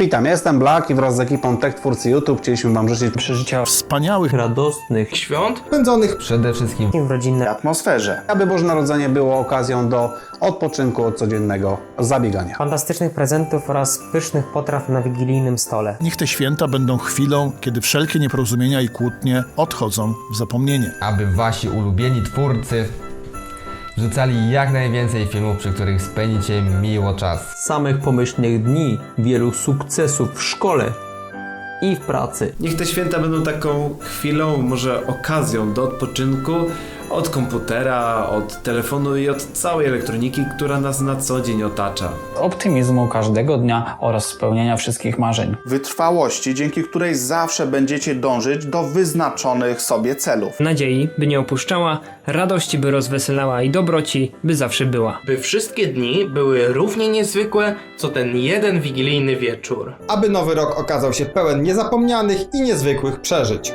Witam, ja jestem Black i wraz z ekipą Tech Twórcy YouTube chcieliśmy Wam życzyć przeżycia wspaniałych radosnych świąt spędzonych przede wszystkim w rodzinnej atmosferze, aby Boże Narodzenie było okazją do odpoczynku od codziennego zabiegania. fantastycznych prezentów oraz pysznych potraw na wigilijnym stole. Niech te święta będą chwilą, kiedy wszelkie nieporozumienia i kłótnie odchodzą w zapomnienie. aby wasi ulubieni twórcy wrzucali jak najwięcej filmów, przy których spędzicie miło czas. samych pomyślnych dni, wielu sukcesów w szkole i w pracy. Niech te święta będą taką chwilą, może okazją do odpoczynku od komputera, od telefonu i od całej elektroniki, która nas na co dzień otacza. optymizmu każdego dnia oraz spełnienia wszystkich marzeń. wytrwałości, dzięki której zawsze będziecie dążyć do wyznaczonych sobie celów. nadziei, by nie opuszczała, radości, by rozweselała i dobroci, by zawsze była. by wszystkie dni były równie niezwykłe, co ten jeden wigilijny wieczór. aby nowy rok okazał się pełen niezapomnianych i niezwykłych przeżyć.